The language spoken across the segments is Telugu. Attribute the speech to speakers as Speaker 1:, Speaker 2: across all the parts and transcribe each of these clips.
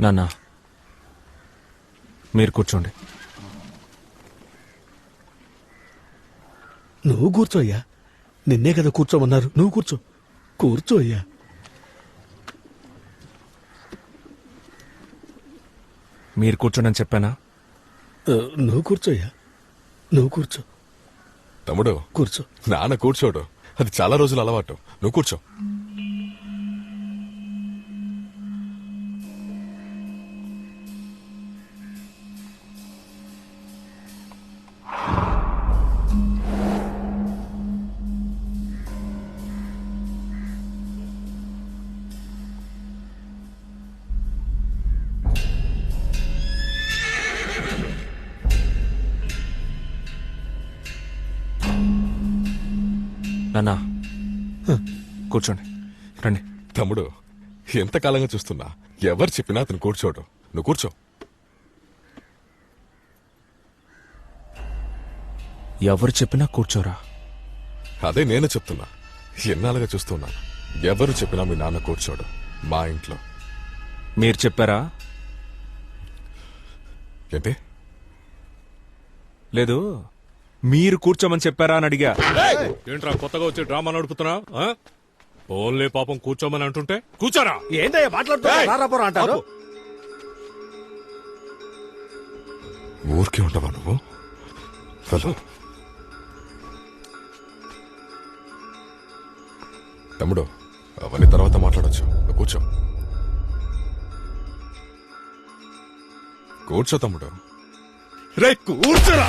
Speaker 1: నాన్న. మీరు కూర్చోండి.
Speaker 2: నువ్వు కూర్చో అయ్యా. నిన్నే కదా కూర్చోమన్నారు. నువ్వు కూర్చో. కూర్చో అయ్యా.
Speaker 1: మీరు కూర్చోండి అని చెప్పానా
Speaker 2: నువ్వు కూర్చో అయ్యా. నువ్వు కూర్చో.
Speaker 3: తమ్ముడు
Speaker 2: కూర్చో.
Speaker 3: నాన్న కూర్చోడు. అది చాలా రోజులు అలవాటు. నువ్వు కూర్చో.
Speaker 1: నాన్న. కూర్చోండి. రండి.
Speaker 3: తమ్ముడు ఎంతకాలంగా చూస్తున్నా? ఎవరు చెప్పినా అతను కూర్చోడు. నువ్వు కూర్చో.
Speaker 1: ఎవరు చెప్పినా కూర్చోరా.
Speaker 3: అదే నేను చెప్తున్నా. ఎన్నాళ్ళుగా చూస్తున్నాను ఎవరు చెప్పినా మీ నాన్న కూర్చోడు. మా ఇంట్లో.
Speaker 1: మీరు చెప్పారా?
Speaker 3: ఏంటి?
Speaker 1: లేదు. మీరు కూర్చోమని చెప్పారా అని అడిగా.
Speaker 4: ఏంట్రా కొత్తగా వచ్చి డ్రామా నడుపుతున్నా ఓన్లీ పాపం కూర్చోమని అంటుంటే కూర్చోరా!
Speaker 2: ఏంటయ్యా మాట్లాడుతున్నా అంటారు?
Speaker 3: ఊరికే ఉండవా నువ్వు? వెళ్ళు. తమ్ముడు అవన్నీ తర్వాత మాట్లాడొచ్చు. నువ్వు కూర్చో. కూర్చో తమ్ముడు.
Speaker 2: రే కూర్చోరా!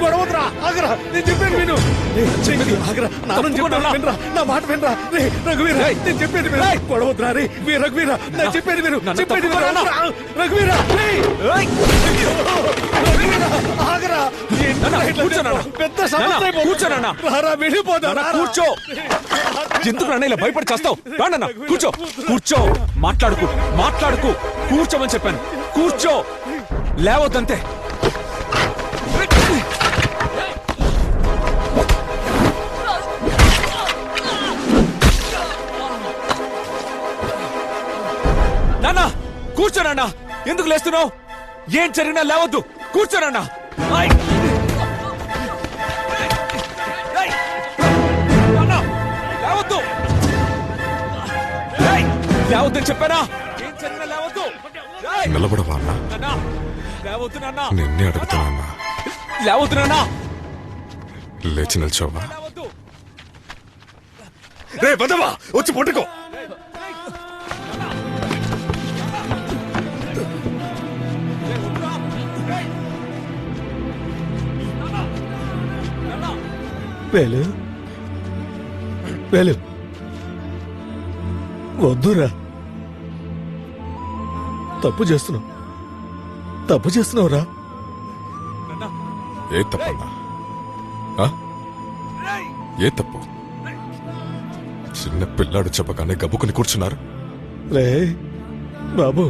Speaker 2: గొడవద్రా ఆగరా నేను చెప్పాను విను రేయ్, చెయ్యి, ఆగరా నాన్న చెప్పాను వినరా నా మాట వినరా రే రఘువీర నేను చెప్పేది విను గొడవద్రా రే వీ రఘువీర నేను చెప్పేది విను చెప్పేది
Speaker 1: తప్పుకో,
Speaker 2: విను
Speaker 1: నాన్న.
Speaker 2: రఘువీర ఆగరా ఇట్లా
Speaker 1: కూర్చో, నాన్న.
Speaker 2: పెద్ద
Speaker 1: నాన్న,
Speaker 2: సమస్య అయిపోతుంది.
Speaker 1: కూర్చో, నాన్న.
Speaker 2: రారా వెళ్ళిపోదా
Speaker 1: కూర్చో ఎందుకు నాన్న ఇలా భయపడి చేస్తావు రానన్న కూర్చో కూర్చో మాట్లాడుకు మాట్లాడుకు కూర్చోమని చెప్పాను కూర్చో లేవద్దంతే. నాన్న కూర్చో నాన్న. ఎందుకు లేస్తున్నావు? ఏం జరిగినా లేవద్దు. కూర్చో నాన్న. ఆయ్. ఏయ్! నాన్న, లేవద్దు! లేవద్దని చెప్పానా? ఏం జరిగినా లేవద్దు!
Speaker 3: నిలబడవా అన్న?
Speaker 1: లేవద్దు నాన్న.
Speaker 3: నిన్నే అడుగుతున్నా అన్న.
Speaker 1: లేవద్దు నాన్న.
Speaker 3: లేచి నిల్చోవా? రే పదవా వచ్చి పట్టుకో.
Speaker 2: వేలు. వేలు. వద్దురా. తప్పు చేస్తున్నావు. తప్పు చేస్తున్నావురా?
Speaker 3: ఏ తప్పన్నా ఆ? ఏ తప్పు? చిన్న పిల్లాడు చెప్పగానే గబ్బుకుని కూర్చున్నారు.
Speaker 2: రే బాబు.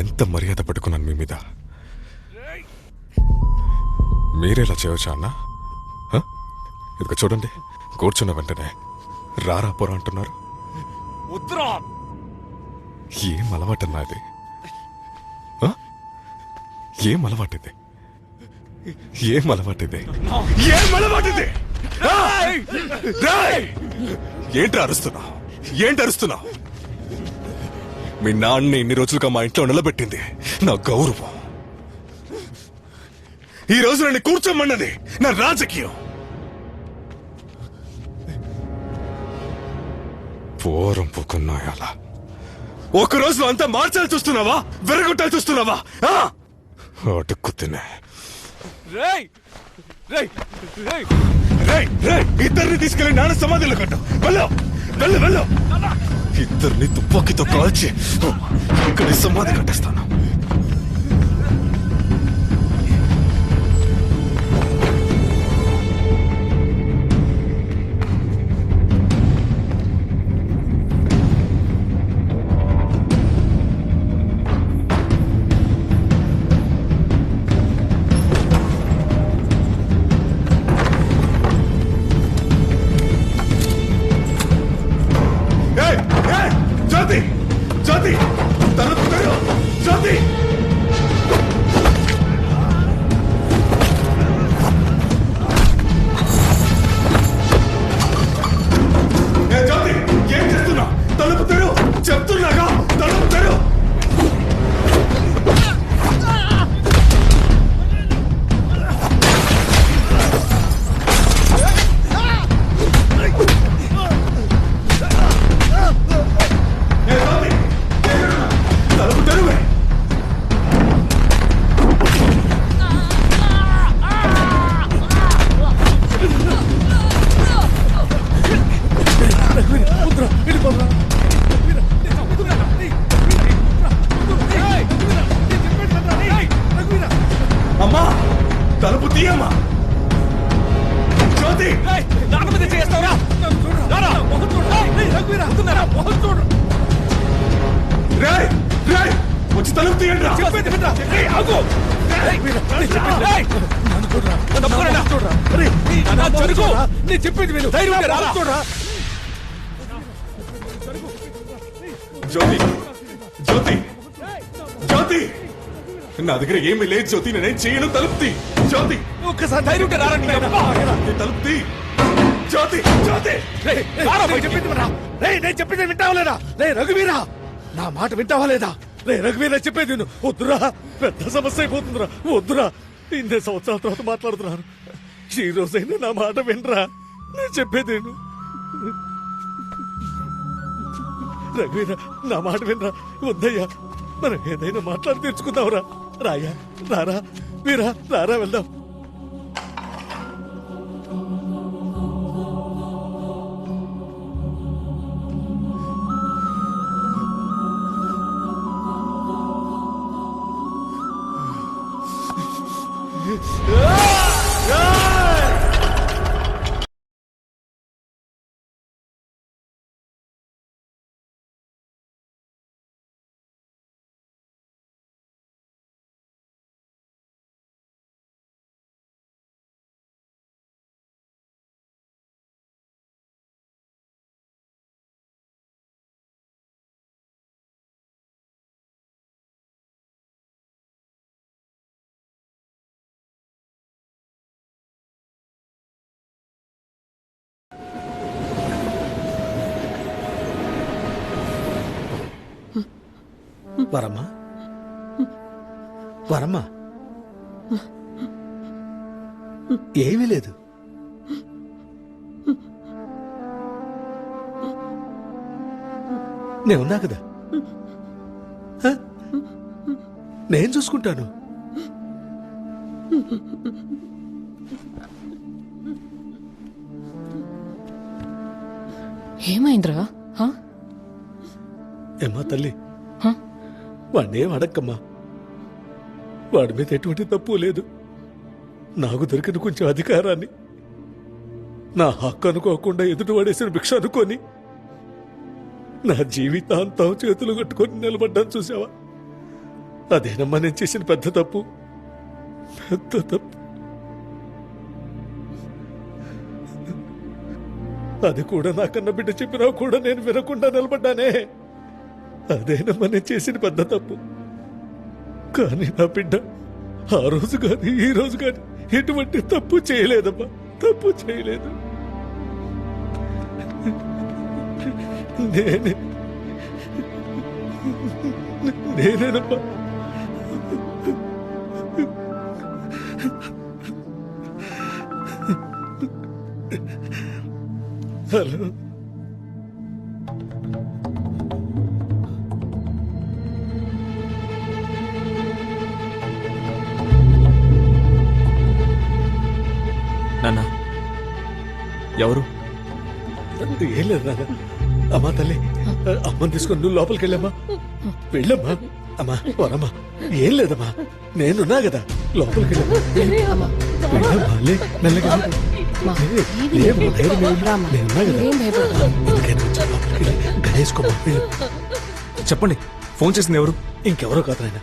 Speaker 3: ఎంత మర్యాద పట్టుకున్నాను మీ మీద? మీరేలా చేయవచ్చా అన్న? ఇదిగో చూడండి కూర్చున్న వెంటనే రారా పోరా అంటున్నారు.
Speaker 1: వద్దురా
Speaker 3: ఏం అలవాటన్నా ఆ? ఏం అలవాటిది ఏం అలవాటిది ఏం అలవాటిది! ఏంటి అరుస్తున్నావు ఏంటి అరుస్తున్నావు మీ నాన్న ఇన్ని రోజులుగా మా ఇంట్లో నిలబెట్టింది. నా గౌరవం. ఈ రోజు నన్ను కూర్చోమన్నది నా రాజకీయం. పోరం పోకున్నాయాల ఒక రోజు అంతా మార్చాలి చూస్తున్నావా? వెరగొట్టాలి చూస్తున్నావా? ఆ? అడుక్కు తినే.
Speaker 1: రేయ్! రేయ్! రేయ్!
Speaker 3: రేయ్! రేయ్! ఇద్దరిని తీసుకెళ్ళి నాన్న సమాధిలో కట్టు. వెళ్ళు! వెళ్ళు! వెళ్ళు! ఇద్దరిని తుపాకీతో కాల్చి ఇక్కడి సమాధి కట్టేస్తాను. జ్యోతి జ్యోతి జ్యోతి.
Speaker 2: నా
Speaker 3: దగ్గర ఏమీ లేదు జ్యోతి నేనేం చేయను తలుపు తీ జ్యోతి
Speaker 2: ఒక్కసారి
Speaker 1: ధైర్యం ఉంటే రారా నీ అబ్బా.
Speaker 3: నీ తలుపు తీ జ్యోతి. జ్యోతి.
Speaker 2: చెప్పింది. రేయ్, నేను చెప్పింది వింటావా లేదా? రే రఘువీరా నా మాట వింటావా లేదా? రే రఘువీరా చెప్పేది వద్దురా పెద్ద సమస్య అయిపోతుందిరా. వద్దురా ఇన్ని సంవత్సరాల తర్వాత మాట్లాడుతున్నాను ఈ రోజైనా నా మాట వినరా? నేను చెప్పేదేను రఘువీరా నా మాట వినరా? వద్దయ్యా. మనం ఏదైనా మాట్లాడి తెచ్చుకుందాంరా రాయా రారా వీరా రారా వెళ్దాం. వరమ్మా వరమ్మా ఏమీ లేదు నేను ఉన్నా కదా? నేను చూసుకుంటాను
Speaker 5: ఏమైందిరా హా?
Speaker 2: ఏమ్మా తల్లి? వాడినేం అడక్కమ్మా? వాడి మీద ఎటువంటి తప్పు లేదు. నాకు దొరికిన కొంచెం అధికారాన్ని. నా హక్కు అనుకోకుండా ఎదుటి పడేసిన భిక్ష అనుకొని. నా జీవితాంతం చేతులు కట్టుకొని నిలబడ్డాను చూసావా అదేనమ్మా నేను చేసిన పెద్ద తప్పు? పెద్ద తప్పు. అది కూడా నాకన్న బిడ్డ చెప్పినా కూడా నేను వినకుండా నిలబడ్డానే. అదేనమ్మా నేను చేసిన పెద్ద తప్పు? కానీ నా బిడ్డ ఆ రోజు కానీ ఈ రోజు కానీ ఎటువంటి తప్పు చేయలేదమ్మా. తప్పు చేయలేదు. నేనే నేనేనమ్మా. హలో.
Speaker 1: ఎవరు?
Speaker 2: ఏం లేదు నాన్న. అమ్మా తల్లి అమ్మని తీసుకొని నువ్వు లోపలికి వెళ్ళమ్మా. వెళ్ళమ్మా. అమ్మా వరమ్మా ఏం లేదమ్మా. నేనున్నా కదా. లోపలికి వెళ్ళమ్మా.
Speaker 1: చెప్పండి ఫోన్ చేసింది ఎవరు?
Speaker 2: ఇంకెవరో కాదు నాయన.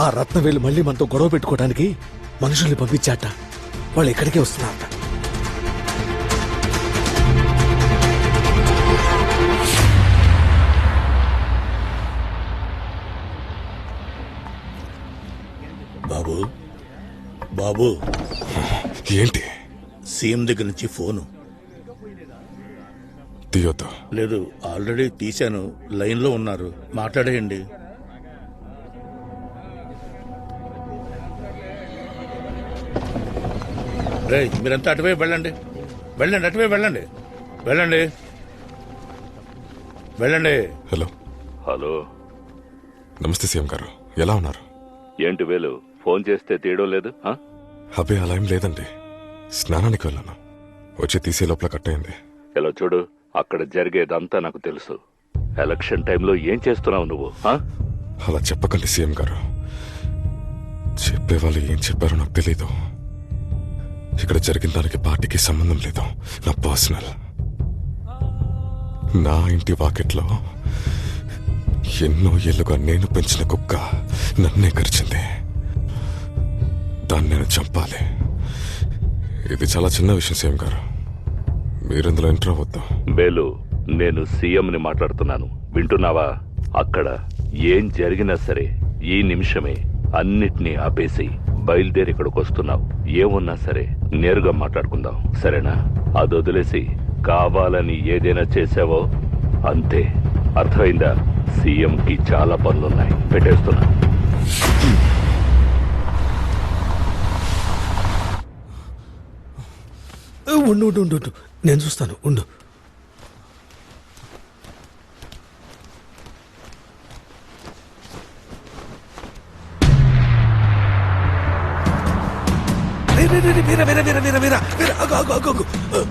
Speaker 2: ఆ రత్నవేలు మళ్ళీ మనతో గొడవ పెట్టుకోవడానికి మనుషుల్ని పంపించాట. వాళ్ళు ఇక్కడికే వస్తున్నారట.
Speaker 6: బాబు.
Speaker 3: ఏంటి?
Speaker 6: సీఎం దగ్గర నుంచి ఫోను.
Speaker 3: తీయొద్దు.
Speaker 6: లేదు ఆల్రెడీ తీశాను. లైన్లో ఉన్నారు. మాట్లాడేయండి. రే మీరంతా అటువైపు వెళ్ళండి. వెళ్ళండి అటువైపు వెళ్ళండి. వెళ్ళండి. వెళ్ళండి.
Speaker 3: హలో.
Speaker 7: హలో.
Speaker 3: నమస్తే సీఎం గారు. ఎలా ఉన్నారు?
Speaker 7: ఏంటి వేలు? ఫోన్ చేస్తే తీయడం లేదు ఆ?
Speaker 3: అబ్బే అలా ఏం లేదండి. స్నానానికి వెళ్ళాను. వచ్చి తీసే లోపల కట్ అయింది
Speaker 7: ఇలా చూడు అక్కడ జరిగేదంతా నాకు తెలుసు. ఎలక్షన్ టైంలో ఏం చేస్తున్నావు నువ్వు ఆ?
Speaker 3: అలా చెప్పకండి సీఎం గారు. చెప్పేవాళ్ళు ఏం చెప్పారో నాకు తెలీదు. ఇక్కడ జరిగిన దానికి పార్టీకి సంబంధం లేదు. నా పర్సనల్. నా ఇంటి వాకిట్లో ఎన్నో ఏళ్ళుగా నేను పెంచిన కుక్క నన్నే కరిచింది. దాన్ని నేను చంపాలి. ఇది చాలా చిన్న విషయం సీఎం గారు. మీరందులో ఎంటర్ అవ్వద్దు
Speaker 7: బేలు నేను సీఎంని మాట్లాడుతున్నాను. వింటున్నావా? అక్కడ ఏం జరిగినా సరే ఈ నిమిషమే అన్నిటినీ ఆపేసి బయలుదేరి ఇక్కడికి వస్తున్నావు. ఏమున్నా సరే నేరుగా మాట్లాడుకుందాం. సరేనా? అది వదిలేసి కావాలని ఏదైనా చేసావో? అంతే. అర్థమైందా? సీఎంకి చాలా పనులున్నాయి. పెట్టేస్తున్నా.
Speaker 2: ఉండు ఉండు ఉండు ఉండు. నేను చూస్తాను ఉండు.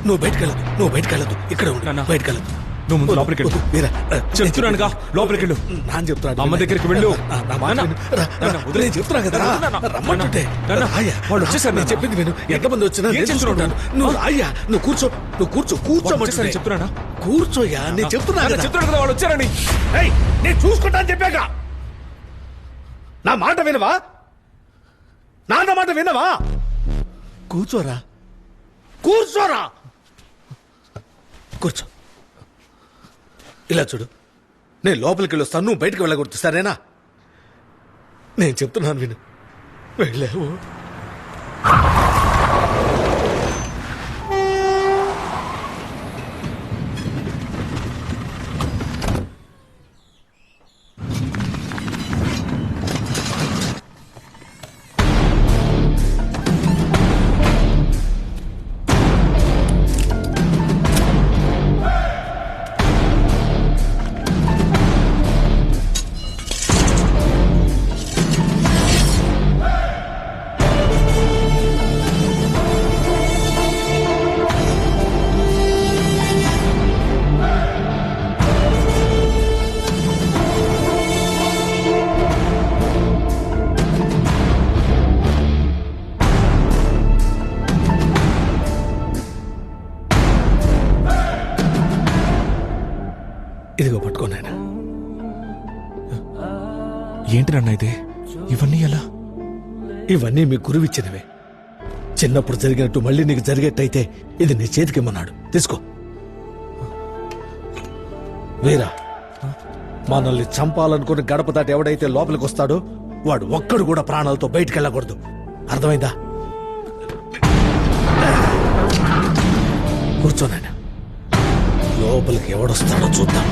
Speaker 2: నువ్వు బయటకు వెళ్ళదు నువ్వు బయటకు వెళ్ళదు ఇక్కడ ఉండు
Speaker 1: నాన్న. నువ్వు ముందు లోపలికి వెళ్ళు. చెప్తున్నానుగా లోపలికి వెళ్ళు.
Speaker 2: నాన్న చెప్తున్నాడు
Speaker 1: అమ్మ దగ్గరికి వెళ్ళు. వదిలే.
Speaker 2: నేను చెప్తున్నా కదా రమ్మంటుంటే. రాయ్యా.
Speaker 1: వాళ్ళు వచ్చేసారు,
Speaker 2: నేను. చెప్పింది విను. ఎంతమంది వచ్చినా నేను
Speaker 1: చేస్తున్నావు?
Speaker 2: చూసుకుంటాను నువ్వు రాయ్యా నువ్వు కూర్చో నువ్వు కూర్చో
Speaker 1: వచ్చేసారని చెప్తున్నానా?
Speaker 2: కూర్చోయ్యా నేను చెప్తున్నా
Speaker 1: చెప్తున్నాను కదా. వాళ్ళు వచ్చారని
Speaker 2: ఏయ్, నేను చూసుకుంటాను చెప్పాక. నా మాట వినవా? నాన్న మాట వినవా? కూర్చోరా. కూర్చోరా. కూర్చో. ఇలా చూడు. నేను లోపలికి వెళ్ళొస్తాను నువ్వు బయటికి వెళ్ళకూడదు సరేనా? నేను చెప్తున్నాను విను. వెళ్ళావు.
Speaker 1: ఏంటి నాన్న ఇది? ఇవన్నీ ఎలా?
Speaker 2: ఇవన్నీ మీ గురువిచ్చినవే. చిన్నప్పుడు జరిగినట్టు మళ్ళీ నీకు జరిగేట్టయితే ఇది నీ చేతికి ఇమ్మన్నాడు తీసుకో. వీరా మనల్ని చంపాలనుకుని గడప దాటి ఎవడైతే లోపలికి వస్తాడో వాడు ఒక్కడు కూడా ప్రాణాలతో బయటికి వెళ్ళకూడదు అర్థమైందా కూర్చోనండి లోపలికి ఎవడొస్తాడో చూద్దాం.